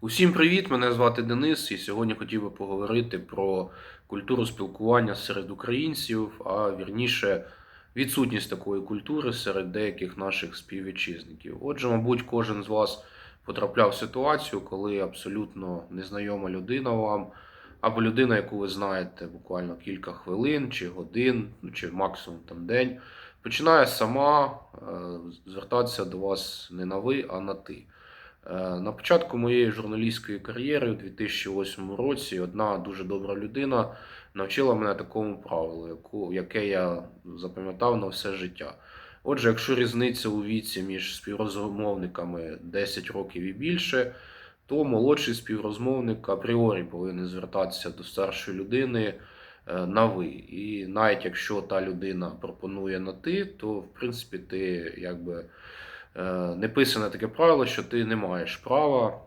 Усім привіт! Мене звати Денис, і сьогодні хотів би поговорити про культуру спілкування серед українців, а вірніше відсутність такої культури серед деяких наших співвітчизників. Отже, мабуть, кожен з вас потрапляв в ситуацію, коли абсолютно незнайома людина вам, або людина, яку ви знаєте буквально кілька хвилин чи годин, ну, чи максимум там день, починає сама е, звертатися до вас не на ви, а на ти. Е, На початку моєї журналістської кар'єри у 2008 році одна дуже добра людина навчила мене такому правилу, яке я запам'ятав на все життя. Отже, якщо різниця у віці між співрозмовниками 10 років і більше, то молодший співрозмовник апріорі повинен звертатися до старшої людини е, на ви. І навіть якщо та людина пропонує на ти, то в принципі ти якби не писане таке правило, що ти не маєш права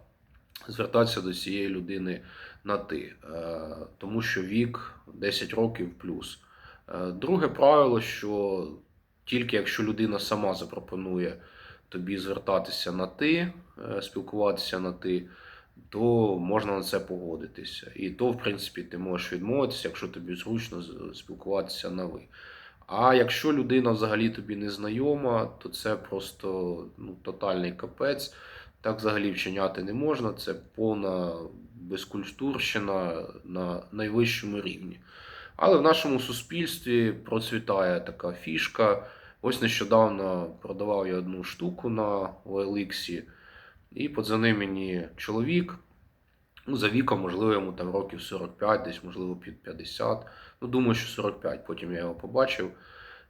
звертатися до цієї людини на ти, е, тому що вік 10 років плюс. Е, Друге правило, що тільки якщо людина сама запропонує тобі звертатися на ти, е, спілкуватися на ти, то можна на це погодитися. І то, в принципі, ти можеш відмовитися, якщо тобі зручно спілкуватися на ви. А якщо людина взагалі тобі не знайома, то це просто ну, тотальний капець. Так взагалі вчиняти не можна. Це повна безкультурщина на найвищому рівні. Але в нашому суспільстві процвітає така фішка. Ось нещодавно продавав я одну штуку на OLX, і подзвонив мені чоловік. Ну, за віком, можливо, йому там років 45, десь, можливо, під 50. Ну, думаю, що 45, потім я його побачив.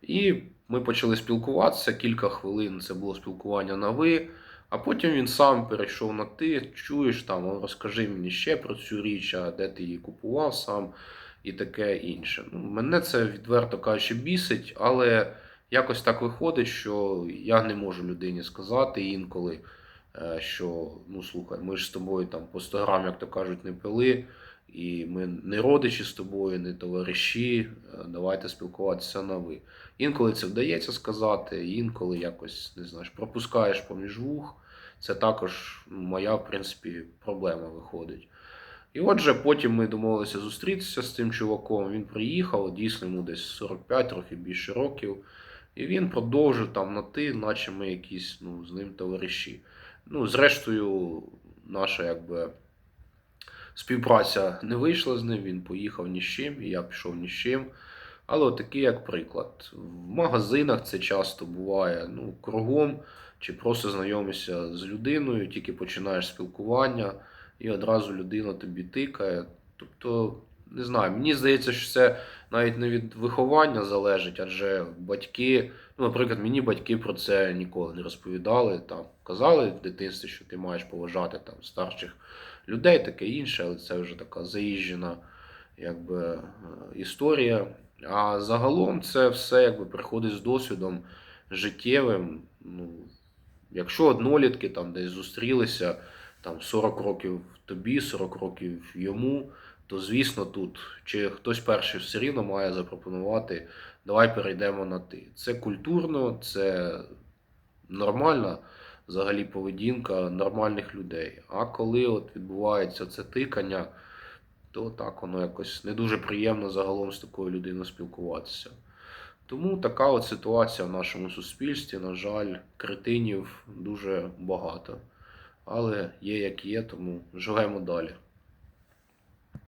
І ми почали спілкуватися кілька хвилин. Це було спілкування на ви. А потім він сам перейшов на ти. Чуєш там, розкажи мені ще про цю річ, а де ти її купував сам, і таке інше. Ну, мене це відверто кажучи бісить, але якось так виходить, що я не можу людині сказати інколи, що ну слухай, ми ж з тобою там по 100 грам, як то кажуть, не пили. І ми не родичі з тобою, не товариші. е, Давайте спілкуватися на ви. Інколи це вдається сказати, інколи якось не знаєш, пропускаєш поміж вух. Це також моя, в принципі, проблема виходить. І отже, потім ми домовилися зустрітися з цим чуваком. Він приїхав, дійсно йому десь 45, трохи більше років. І він продовжив там на ти, наче ми якісь ну, з ним товариші. Ну, зрештою, наша якби співпраця не вийшла з ним, він поїхав ні з чим, і я пішов ні з чим. Але такий як приклад. В магазинах це часто буває ну, кругом, чи просто знайомишся з людиною, тільки починаєш спілкування, і одразу людина тобі тикає. Тобто, не знаю, мені здається, що це навіть не від виховання залежить, адже батьки, ну, наприклад, мені батьки про це ніколи не розповідали. Там казали в дитинстві, що ти маєш поважати там старших людей, таке інше, але це вже така заїжджена якби, е, історія. А загалом це все якби приходить з досвідом життєвим. Ну, якщо однолітки там десь зустрілися, там 40 років тобі, 40 років йому, то звісно тут чи хтось перший все рівно має запропонувати, давай перейдемо на ти. Це культурно, це нормальна взагалі поведінка нормальних людей. А коли от відбувається це тикання, то так воно якось не дуже приємно загалом з такою людиною спілкуватися. Тому така от ситуація в нашому суспільстві, на жаль, кретинів дуже багато. Але є як є, тому живемо далі.